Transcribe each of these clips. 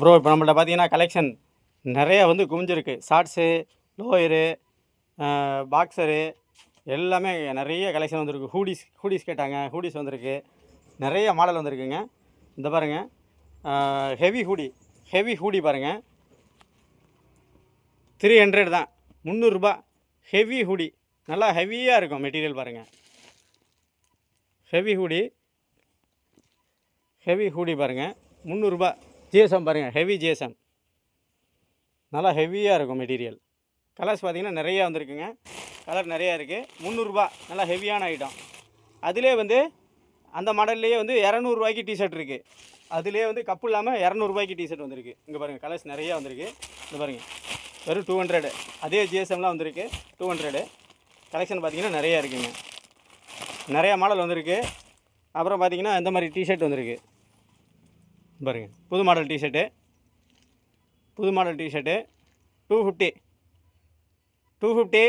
Bro இப்போ நம்மள்ட்ட பார்த்தீங்கன்னா கலெக்ஷன் நிறைய வந்து குவிஞ்சிருக்கு. ஷார்ட்ஸு லோயரு பாக்ஸரு எல்லாமே நிறைய கலெக்ஷன் வந்திருக்கு. ஹூடிஸ் ஹூடிஸ் கேட்டாங்க. ஹூடிஸ் வந்திருக்கு. நிறைய மாடல் வந்திருக்குங்க. இந்த பாருங்கள் ஹெவி ஹூடி ஹெவி ஹூடி பாருங்கள் த்ரீ ஹண்ட்ரட் தான். முந்நூறுரூபா ஹெவி ஹூடி நல்லா ஹெவியாக இருக்கும் மெட்டீரியல் பாருங்கள் ஹெவி ஹூடி ஹெவி ஹூடி பாருங்கள் முந்நூறுரூபா ஜிஎஸ்எம் பாருங்கள் ஹெவி ஜிஎஸ்எம் நல்லா ஹெவியாக இருக்கும் மெட்டீரியல் கலர்ஸ் பார்த்தீங்கன்னா நிறையா வந்திருக்குங்க. கலர் நிறையா இருக்குது முந்நூறுரூபா நல்லா ஹெவியான ஐட்டம் அதிலே வந்து அந்த மாடல்லையே வந்து இரநூறுவாய்க்கு டிஷர்ட் இருக்குது அதிலே வந்து கப்பு இல்லாமல் இரநூறுபாய்க்கு டிஷர்ட் வந்திருக்கு. இங்கே பாருங்கள் கலர்ஸ் நிறையா வந்திருக்கு. இங்கே பாருங்கள் வெறும் டூ ஹண்ட்ரடு அதே ஜிஎஸ்எம்லாம் வந்திருக்கு. டூ ஹண்ட்ரடு கலெக்ஷன் பார்த்தீங்கன்னா நிறையா இருக்குங்க. நிறையா மாடல் வந்திருக்கு. அப்புறம் பார்த்தீங்கன்னா இந்த மாதிரி டிஷர்ட் வந்திருக்கு. பாருங்க. புது மாடல் டிஷர்ட்டு புது model T-shirt two fifty two fifty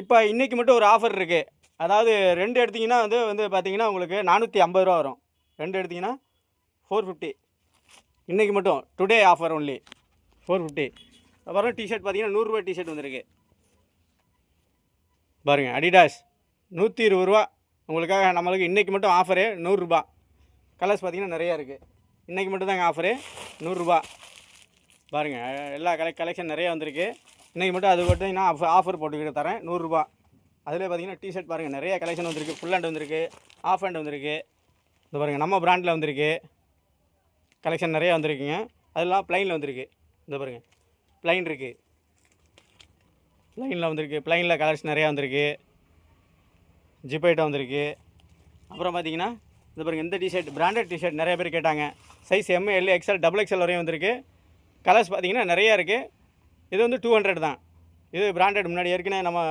இப்போ இன்றைக்கி மட்டும் ஒரு ஆஃபர் இருக்குது அதாவது ரெண்டு எடுத்திங்கன்னா வந்து வந்து பார்த்தீங்கன்னா உங்களுக்கு நானூற்றி ஐம்பது ரூபா வரும். ரெண்டு எடுத்திங்கன்னா ஃபோர் ஃபிஃப்டி இன்றைக்கி மட்டும் today offer only four fifty அப்புறம் டிஷர்ட் பார்த்தீங்கன்னா நூறுரூவா டிஷர்ட் வந்திருக்கு. பாருங்கள் அடிடாஸ் நூற்றி இருபது ரூபா. உங்களுக்காக நம்மளுக்கு இன்றைக்கி மட்டும் ஆஃபரு நூறுரூபா கலர்ஸ் பார்த்தீங்கன்னா நிறையா இருக்குது இன்றைக்கி மட்டும்தாங்க ஆஃபரு நூறுரூபா. பாருங்கள் எல்லா கலெக் கலெக்ஷன் நிறையா வந்திருக்கு. இன்றைக்கி மட்டும் அது மட்டும் நான் ஆஃபர் ஆஃபர் போட்டுக்கிட்டு தரேன். நூறுரூபா. அதில் பார்த்தீங்கன்னா டிஷர்ட் பாருங்கள் நிறைய கலெக்ஷன் வந்திருக்கு. ஃபுல் ஹேண்ட் வந்திருக்கு. ஆஃப் ஹேண்ட் வந்திருக்கு. இந்த பாருங்கள் நம்ம பிராண்டில் வந்திருக்கு. கலெக்ஷன் நிறைய வந்திருக்குங்க. அதெல்லாம் ப்ளைனில் வந்திருக்கு. இந்த பாருங்கள் ப்ளைன் இருக்குது ப்ளைனில் வந்திருக்கு. ப்ளைனில் கலர்ஸ் நிறையா வந்திருக்கு. ஜிப் ஐட்டம் வந்திருக்கு. அப்புறம் பார்த்தீங்கன்னா இந்த பாருங்கள் இந்த டிஷர்ட் பிராண்டட் டிஷர்ட் நிறைய பேர் கேட்டாங்க. Size M L XL double XL வரையும் வந்திருக்கு. கலர்ஸ் பார்த்தீங்கன்னா நிறையா இருக்குது இது வந்து டூ ஹண்ட்ரட் தான். இது பிராண்டட் முன்னாடி ஏற்கனவே நம்ம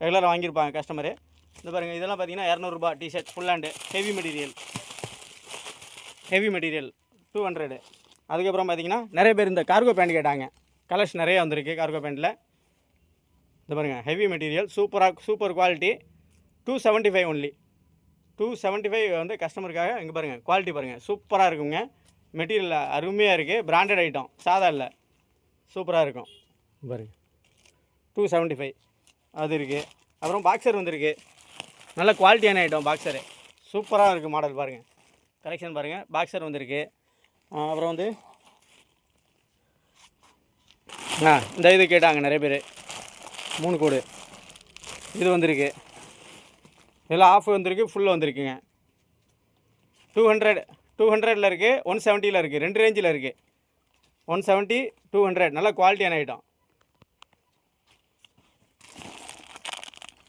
ரெகுலராக வாங்கியிருப்பாங்க கஸ்டமரு இந்த பாருங்கள் இதெல்லாம் பார்த்தீங்கன்னா இரநூறுபா T shirt full hand heavy material heavy material two hundred அதுக்கப்புறம் பார்த்தீங்கன்னா நிறைய பேர் இந்த கார்கோ பேண்ட் கேட்டாங்க. கலர்ஸ் நிறைய வந்திருக்கு கார்கோ பேண்ட்டில் இந்த பாருங்கள் ஹெவி மெட்டீரியல் சூப்பராக super quality two seventy five only two seventy five வந்து கஸ்டமருக்காக இங்கே பாருங்கள் குவாலிட்டி பாருங்கள் சூப்பராக இருக்குங்க. மெட்டீரியல் அருமையாக இருக்குது பிராண்டட் ஐட்டம் சாதா இல்லை. சூப்பராக இருக்கும். இங்க பாருங்க. டூ செவன்ட்டி ஃபைவ் அது இருக்குது அப்புறம் பாக்ஸர் வந்திருக்கு. நல்ல குவாலிட்டியான ஐட்டம் பாக்ஸரு சூப்பராக இருக்குது மாடல் பாருங்கள் கலெக்ஷன் பாருங்கள் பாக்ஸர் வந்திருக்கு. அப்புறம் வந்து ஆ இந்த இது கேட்டாங்க நிறைய பேர். மூணு கோடு. இது வந்திருக்கு. இதில் ஆஃப் வந்திருக்கு ஃபுல் வந்திருக்குங்க. டூ ஹண்ட்ரட் டூ ஹண்ட்ரடில் இருக்குது ஒன் செவன்ட்டியில் இருக்குது ரெண்டு ரேஞ்சில் இருக்குது ஒன் செவன்ட்டி டூ ஹண்ட்ரட் நல்ல குவாலிட்டியான ஐட்டம்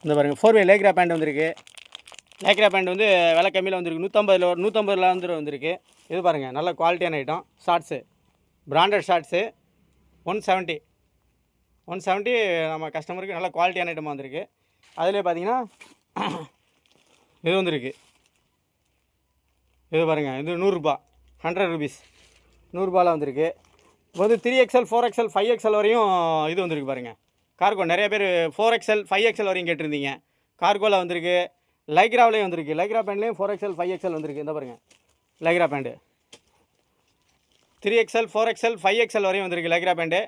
இந்த பாருங்கள் ஃபோர் வே லேக்ரா பேண்ட் வந்திருக்கு. லேக்ரா பேண்ட் வந்து விலை கம்மியில் வந்திருக்கு. நூற்றம்பதுல நூற்றம்பதுல வந்து வந்திருக்கு. இது பாருங்கள் நல்ல குவாலிட்டியான item shorts branded shorts one seventy one seventy நம்ம கஸ்டமருக்கு நல்ல குவாலிட்டியான ஐட்டமாக வந்திருக்கு. அதிலே பார்த்தீங்கன்னா இது வந்திருக்கு. இது பாருங்கள் இது நூறுரூபா ஹண்ட்ரட் ருபீஸ் நூறுரூபாவில் வந்திருக்கு. வந்து three XL four XL five XL வரையும் இது வந்திருக்கு பாருங்கள் கார்கோ நிறைய பேர் ஃபோர் எக்ஸ்எல் ஃபைவ் எக்ஸ்எல் வரையும் கேட்டிருந்தீங்க. கார்கோவில் வந்திருக்கு. லைக்ராவிலையும் வந்திருக்கு. லைக்ரா பேண்ட்லேயும் ஃபோர் எக்ஸ்எல் ஃபைவ் எக்ஸ்எல் வந்திருக்கு. இந்த பாருங்கள் lycra pant three XL four XL five XL வரையும் வந்திருக்கு லைக்ரா பேண்ட்டு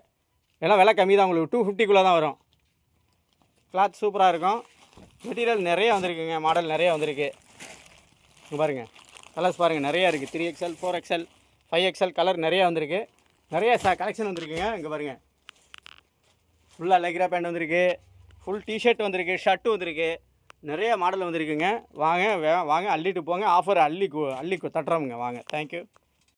எல்லாம் விலை கம்மி தான் உங்களுக்கு. டூ ஃபிஃப்டிக்குள்ளே தான் வரும். கிளாத் சூப்பராக இருக்கும். மெட்டீரியல் நிறைய வந்திருக்குங்க மாடல் நிறைய வந்திருக்கு. பாருங்கள் கலர்ஸ் பாருங்கள் நிறையா இருக்குது three XL four XL five XL colour நிறைய வந்திருக்கு. நிறைய ச கலெக்ஷன் வந்திருக்குங்க இங்கே பாருங்கள் ஃபுல்லாக லைக்ரா பேண்ட் வந்திருக்கு. ஃபுல் டிஷர்ட் வந்திருக்கு ஷர்ட்டு வந்திருக்கு. நிறைய மாடல் வந்திருக்குங்க. வாங்க வே- வாங்க அள்ளிட்டு போங்க. ஆஃபர் அள்ளி கு- அள்ளி கு- தட்டுறோமுங்க. வாங்க தேங்க்யூ